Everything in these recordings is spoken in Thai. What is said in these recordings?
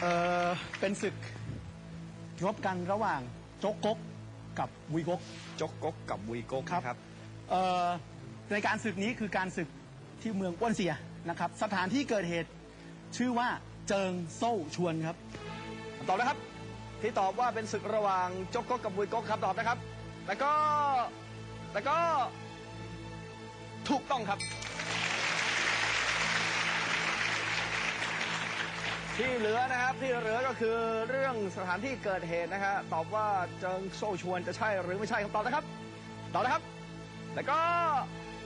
เออเป็นศึกรบกันระหว่างโจ๊กก๊กกับวุยก๊ก จกก๊กกับวุยก๊กครับ นะครับ เอ่อในการศึกนี้คือการศึกที่เมืองอ้วนเสียนะครับ สถานที่เกิดเหตุชื่อว่าเจิงโซ่ชวนครับ ตอบนะครับ ที่ตอบว่าเป็นศึกระหว่างจกก๊กกับวุยก๊กครับตอบนะครับ แล้วก็แล้วก็ ถูกต้องครับ ที่เหลือนะครับที่เหลือก็คือเรื่องสถานที่เกิดเหตุนะฮะตอบว่าเจิงโซชวนจะใช่หรือไม่ใช่คำตอบนะครับตอบนะครับ แล้วก็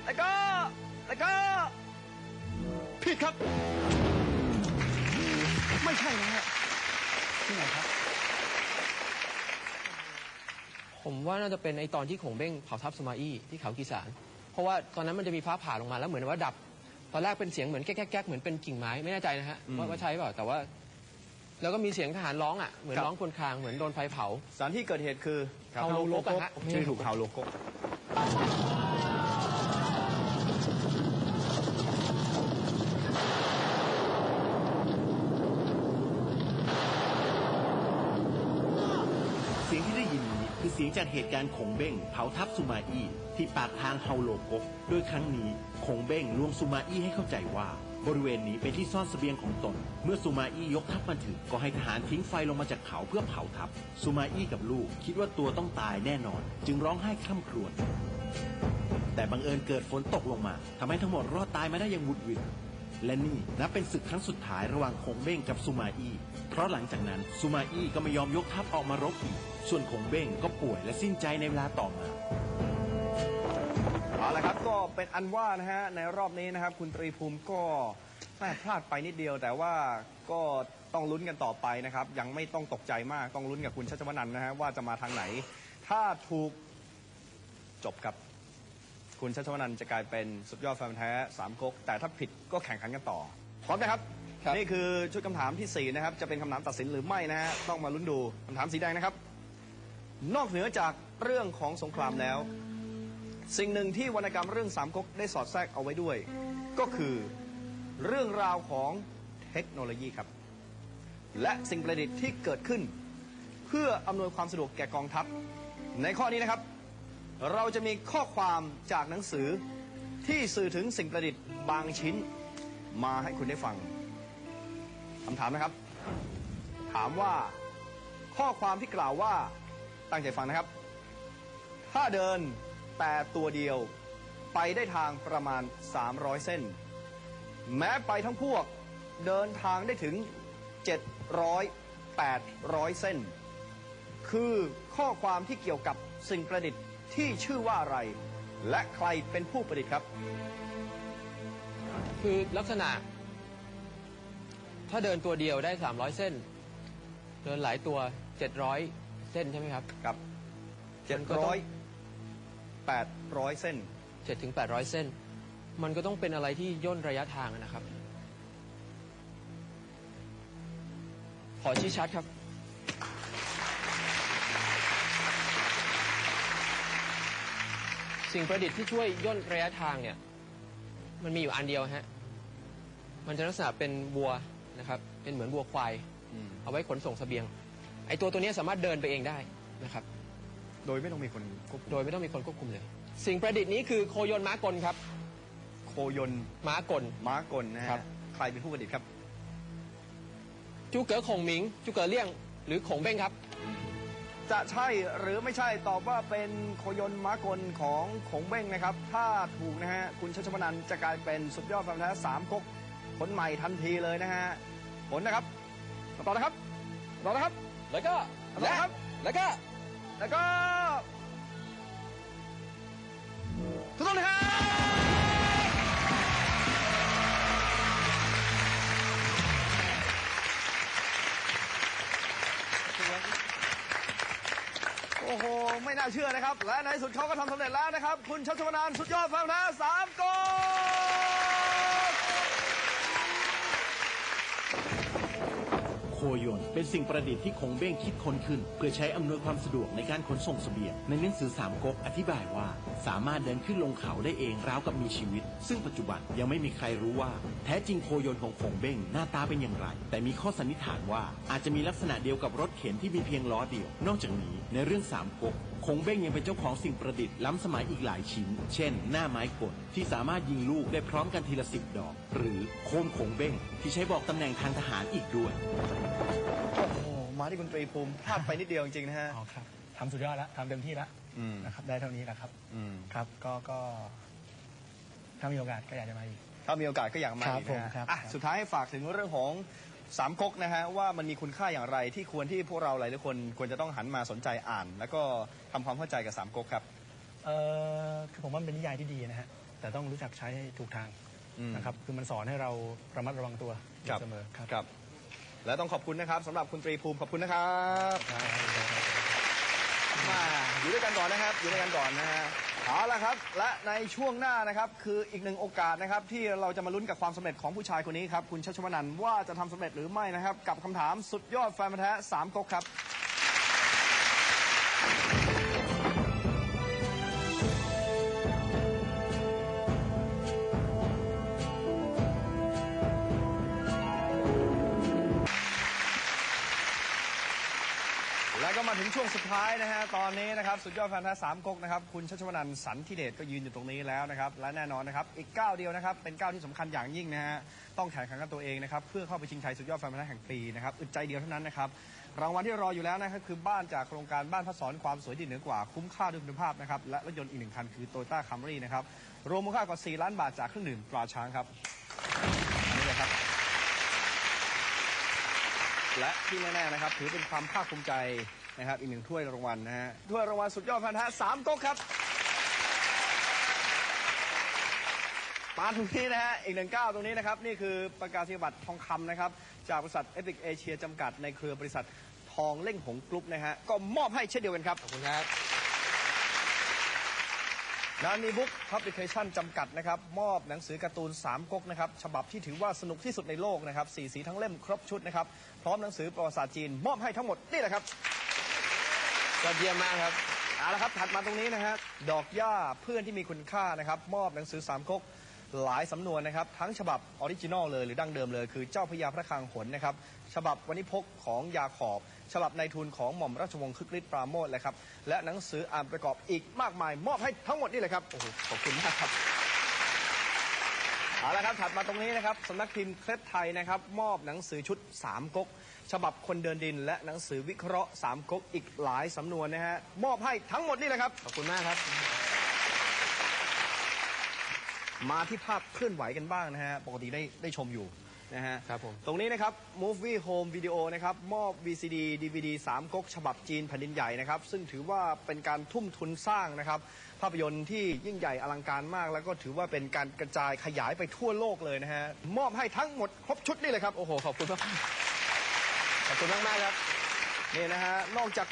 แล้วก็แล้วก็ผิดครับ ไม่ใช่นะฮะที่ไหนครับ ผมว่าน่าจะเป็นไอตอนที่ขงเบ้งเผาทับสมาอี้ที่เขากีสารเพราะว่าตอนนั้นมันจะมีฟ้าผ่าลงมาแล้วเหมือนว่าดับ ตอนแรกเป็นเสียงเหมือนแก๊กแก๊กๆเหมือนเป็นกิ่งไม้ไม่แน่ใจนะฮะอืมว่าว่าใช่เปล่าแต่ว่า แล้วก็มีเสียงทหารร้องอะเหมือนครับ ร้องครวรครางเหมือนโดนไฟเผา สถานที่เกิดเหตุคือเฮาโลโกะฮะ ชื่อถูกเฮาโลโกะเเสียงจากเหตุการณ์ขงเบ้งเผาทับสุมาอี้ที่ปากทางเฮาโลกกโดยครั้งนี้ขงเบ้งลวงสุมาอี้ให้เข้าใจว่า บริเวณนี้เป็นที่ซ่อนเสบียงของตน เมื่อสุมาอี้ยกทัพมาถึงก็ให้ทหารทิ้งไฟลงมาจากเขาเพื่อเผาทัพสุมาอี้กับลูกคิดว่าตัวต้องตายแน่นอน จึงร้องไห้คร่ำครวญแต่บังเอิญเกิดฝนตกลงมาทำให้ทั้งหมดรอดตายมาได้อย่างหวุดหวิด และนี่นับเป็นศึกครั้งสุดท้ายระหว่างคงเบ้งกับซูมาอี้เพราะหลังจากนั้นซูมาอี้ก็ไม่ยอมยกทัพออกมารบอีก ส่วนคงเบ้งก็ป่วยและสิ้นใจในเวลาต่อมาเอาละครับก็เป็นอันว่านะฮะในรอบนี้นะครับ คุณตรีภูมิก็แม่พลาดไปนิดเดียว แต่ว่าก็ต้องลุ้นกันต่อไปนะครับ ยังไม่ต้องตกใจมากต้องลุ้นกับคุณชัชวนันนะฮะว่าจะมาทางไหน ถ้าถูกจบครับ คุณชัชวนันท์จะกลายเป็นสุดยอดแฟนพันธุ์แท้สามก๊กแต่ถ้าผิดก็แข่งขันกันต่อพร้อมนะครับ ครับ นี่คือชุดคำถามที่สี่นะครับ จะเป็นคำถามตัดสินหรือไม่นะฮะต้องมาลุ้นดูคำถามสีแดงนะครับ นอกเหนือจากเรื่องของสงครามแล้ว สิ่งหนึ่งที่วรรณกรรมเรื่องสามก๊กได้สอดแทรกเอาไว้ด้วย ก็คือเรื่องราวของเทคโนโลยีครับ และสิ่งประดิษฐ์ที่เกิดขึ้น เพื่ออำนวยความสะดวกแก่กองทัพ ในข้อนี้นะครับ เราจะมีข้อความจากหนังสือที่สื่อถึงสิ่งประดิษฐ์บางชิ้น มาให้คุณได้ฟังคำถามนะครับ ถามว่า ข้อความที่กล่าวว่าตั้งใจฟังนะครับ ถ้าเดินแต่ตัวเดียวไปได้ทางประมาณ 300 เส้น แม้ไปทั้งพวกเดินทางได้ถึง 700 800 เส้น คือข้อความที่เกี่ยวกับสิ่งประดิษฐ์ ที่ชื่อว่าอะไร และใครเป็นผู้ประดิษฐ์ครับ คือลักษณะ ถ้าเดินตัวเดียวได้ 300 เส้น เดินหลายตัว 700 เส้นใช่ไหมครับกับมันก็ต้อง700 800เส้น 7ถึง800 เส้น มันก็ต้องเป็นอะไรที่ย่นระยะทางอะนะครับ ขอชี้ชัดครับ สิ่งประดิษฐ์ที่ช่วยย่นระยะทางเนี่ย มันมีอยู่อันเดียวฮะ มันจะลักษณะเป็นวัวนะครับ เป็นเหมือนวัวควาย เอาไว้ขนส่งเสบียง ไอตัวตัวเนี้ยสามารถเดินไปเองได้นะครับ โดยไม่ต้องมีคนควบคุมโดยไม่ต้องมีคนควบคุมเลย สิ่งประดิษฐ์นี้คือโคยนม้ากลครับ โคยนต์ม้ากล ม้ากลนะครัฮะบใครเป็นผู้ประดิษฐ์ครับ จูเก๋อขงหมิง จูเก๋อเลี่ยง หรือขงเบ้งครับ จะใช่หรือไม่ใช่ตอบว่าเป็นโคยนต์ม้ากลของขงเบ้งนะครับ ถ้าถูกนะฮะคุณชัชวนันท์จะกลายเป็นสุดยอดแฟนพันธุ์แท้สามก๊กคนใหม่ทันทีเลยนะฮะผลนะครับต่อนะครับต่อนะครับ แล้วก็และแล้วก็แล้วก็ถูกต้องเลยครับ เชื่อนะครับ และในที่สุดเขาก็ทำสำเร็จแล้วนะครับ คุณชัชวนานสุดยอดฟังนะสามโกลคโยนเป็นสิ่งประดิษฐ์ที่คงเบ้งคิดค้นขึ้น เพื่อใช้อำนวยความสะดวกในการขนส่งเสบียงในหนังสือสามก๊กอธิบายว่า สามารถเดินขึ้นลงเขาได้เองราวกับมีชีวิต ซึ่งปัจจุบันยังไม่มีใครรู้ว่า แท้จริงโคโยนของคงเบ้งหน้าตาเป็นอย่างไร แต่มีข้อสันนิษฐานว่าอาจจะมีลักษณะเดียวกับรถเข็นที่มีเพียงล้อเดียว นอกจากนี้ในเรื่องสามก๊ก คงเบ้งยังเป็นเจ้าของสิ่งประดิษฐ์ล้ำสมัยอีกหลายชิ้น เช่น หน้าไม้กลที่สามารถยิงลูกได้พร้อมกันทีละสิบดอก หรือโคนคงเบ้งที่ใช้บอกตำแหน่งทางทหารอีกด้วย โอ้โห มาที่คุณตรีภูมิพลาดไปนิดเดียวจริงๆนะฮะ อ๋อครับทำสุดยอดแล้วทำเต็มที่แล้วอืม นะครับ ได้เท่านี้แหละครับ อืม ครับ ก็ก็ถ้ามีโอกาสก็อยากจะมาอีก ถ้ามีโอกาสก็อยากมาครับอีกนะฮะผมครับ อะ สุดท้ายให้ฝากถึงเรื่องของ สามก๊กนะฮะว่ามันมีคุณค่าอย่างไรที่ควรที่พวกเราหลายๆคนควรจะต้องหันมาสนใจอ่าน แล้วก็ทำความเข้าใจกับสามก๊กครับ เออคือผมว่ามันเป็นนิยายที่ดีนะฮะแต่ต้องรู้จักใช้ให้ถูกทางอืม นะครับคือมันสอนให้เราระมัดระวังตัวอยู่เสมอครับ ครับ และต้องขอบคุณนะครับสำหรับคุณตรีภูมิขอบคุณนะครับ มาอยู่ด้วยกันก่อนนะครับ อยู่ด้วยกันก่อนนะฮะเอาละครับ และในช่วงหน้านะครับ คืออีกหนึ่งโอกาสนะครับที่เราจะมาลุ้นกับความสำเร็จของผู้ชายคนนี้ครับ คุณชัชวนันท์ว่าจะทำสำเร็จหรือไม่นะครับ กับคำถามสุดยอดแฟนพันธุ์แท้สามก๊กครับ มาถึงช่วงสุดท้ายนะฮะตอนนี้นะครับสุดยอดแฟนตาสามก๊กนะครับคุณชัชวนันท์สันทิเดชก็ยืนอยู่ตรงนี้แล้วนะครับและแน่นอนนะครับอีกก้าวเดียวนะครับเป็นก้าวที่สำคัญอย่างยิ่งนะฮะต้องแข่งขันกับตัวเองนะครับเพื่อเข้าไปชิงชัยสุดยอดแฟนตาแห่งปีนะครับอึดใจเดียวเท่านั้นนะครับรางวัลที่รออยู่แล้วนะครับคือบ้านจากโครงการบ้านพัฒสอนความสวยที่เหนือกว่าคุ้มค่าด้วยคุณภาพนะครับและรถยนต์อีกหนึ่งคันคือโตโยต้าคัมรี่นะครับรวมมูลค่ากว่า4ล้านบาทจากเครื่องดื่มตราช้างครับอันนี้เลยครับ และที่แน่ๆนะครับถือเป็นความภาคภูมิใจ นะครับอีกหนึ่งถ้วยรางวัลนะฮะถ้วยรางวัลสุดยอดพันธะสามก๊กครับมาตรงนี้นะฮะอีกหนึ่งก้าวตรงนี้นะครับ นี่คือประกาศนียบัตรทองคำนะครับ จากบริษัทเอพิกเอเชียจำกัดในเครือบริษัททองเล่งหงกรุ๊ปนะฮะก็มอบให้เช่นเดียวกันครับ ขอบคุณครับนานีบุ๊กพับลิเคชันจำกัดนะครับ มอบหนังสือการ์ตูน 3ก๊กนะครับ ฉบับที่ถือว่าสนุกที่สุดในโลกนะครับสีสีทั้งเล่มครบชุดนะครับ พร้อมหนังสือประวัติศาสตร์จีน มอบให้ทั้งหมดนี่แหละครับ ยอดเยี่ยมมากครับเอาละครับถัดมาตรงนี้นะฮะดอกหญ้าเพื่อนที่มีคุณค่านะครับ มอบหนังสือสามก๊กหลายสำนวนนะครับ ทั้งฉบับออริจินอลเลยหรือดั้งเดิมเลย คือเจ้าพระยาพระคลังหนนะครับ ฉบับวณิพกของยาขอบ ฉบับในทุนของหม่อมราชวงศ์คึกฤทธิ์ปราโมทเลยครับและหนังสืออ่านประกอบอีกมากมาย มอบให้ทั้งหมดนี่เลยครับโอ้โหขอบคุณมากครับ เอาละครับถัดมาตรงนี้นะครับสำนักพิมพ์เคล็ดไทยนะครับ มอบหนังสือชุดสามก๊กฉบับคนเดินดิน และหนังสือวิเคราะห์สามก๊กอีกหลายสำนวนนะฮะมอบให้ทั้งหมดนี่แหละครับขอบคุณมากครับ มาที่ภาพเคลื่อนไหวกันบ้างนะฮะปกติได้ได้ชมอยู่ นะฮะครับผมตรงนี้นะครับ Movie Home Video นะครับมอบ VCD DVD 3ก๊กฉบับจีนแผ่นดินใหญ่นะครับซึ่งถือว่าเป็นการทุ่มทุนสร้างนะครับภาพยนตร์ที่ยิ่งใหญ่อลังการมาก แล้วก็ถือว่าเป็นการกระจายขยายไปทั่วโลกเลยนะฮะมอบให้ทั้งหมดครบชุดนี่เลยครับโอ้โหขอบคุณมากขอบคุณมากมากๆครับนี่นะฮะนอกจาก